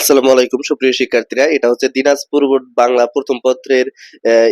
আসসালামু আলাইকুম, সুপ্রিয় শিক্ষার্থীরা। এটা হচ্ছে দিনাজপুর বাংলা প্রথম পত্রের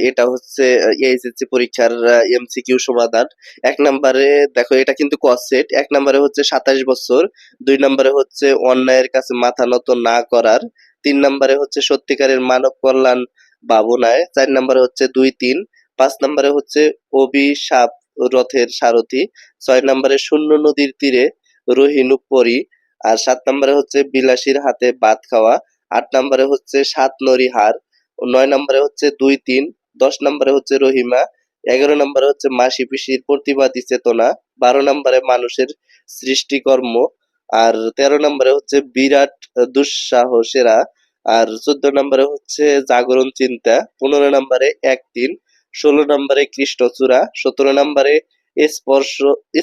এটা হচ্ছে এইচএসসি পরীক্ষার এমসিকিউ সমাধান। এক নম্বরে, দেখো, এটা কিন্তু কসেট এক নম্বরে হচ্ছে সাতাশ বছর, দুই নম্বরে হচ্ছে অন্যায়ের কাছে মাথা নত না করার, তিন নম্বরে হচ্ছে সত্যিকারের মানব কল্যাণ ভাবনায়, চার নম্বরে হচ্ছে দুই তিন, পাঁচ নম্বরে হচ্ছে অভিশাপ রথের সারথি, ছয় নম্বরে শূন্য নদীর তীরে রহিনুপরি আর সাত নম্বরে হচ্ছে বিলাসীর হাতে ভাত খাওয়া, আট নম্বরে হচ্ছে সাত নরি হার নয় নম্বরে হচ্ছে দুই তিন, দশ নম্বরে হচ্ছে রহিমা, এগারো নম্বরে হচ্ছে মাসি পিসির প্রতিবাদী চেতনা, বারো নম্বরে মানুষের সৃষ্টিকর্ম, আর তেরো নম্বরে হচ্ছে বিরাট দুঃসাহসেরা, আর চোদ্দ নম্বরে হচ্ছে জাগরণ চিন্তা, পনেরো নম্বরে এক তিন, ষোলো নম্বরে কৃষ্ণচূড়া, সতেরো নম্বরে স্পর্শ,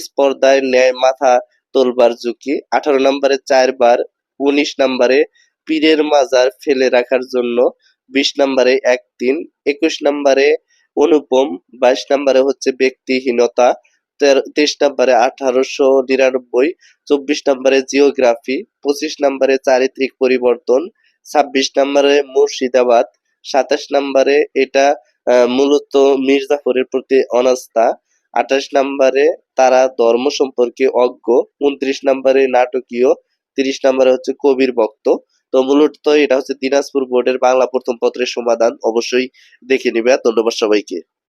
স্পর্ধায় ন্যায় মাথা তোলবার ঝুঁকি, আঠারো নম্বরে চারবার, উনিশ নম্বরে পীরের মাজার ফেলে রাখার জন্য, বিশ নম্বরে এক তিন, একুশ নম্বরে অনুপম, বাইশ নম্বরে হচ্ছে ব্যক্তিহীনতা তেইশ নম্বরে আঠারোশো নিরানব্বই, চব্বিশ নম্বরে জিওগ্রাফি, পঁচিশ নম্বরে চারিত্রিক পরিবর্তন, ছাব্বিশ নম্বরে মুর্শিদাবাদ, সাতাশ নম্বরে এটা মূলত মির্জাফরের প্রতি অনাস্থা আঠাশ নম্বরে তারা ধর্ম সম্পর্কে অজ্ঞ, উনত্রিশ নম্বরে নাটকীয়, তিরিশ নম্বরে হচ্ছে কবির ভক্ত। তো মূলত এটা হচ্ছে দিনাজপুর বোর্ডের বাংলা প্রথম পত্রের সমাধান। অবশ্যই দেখে নিবে। ধন্যবাদ সবাইকে।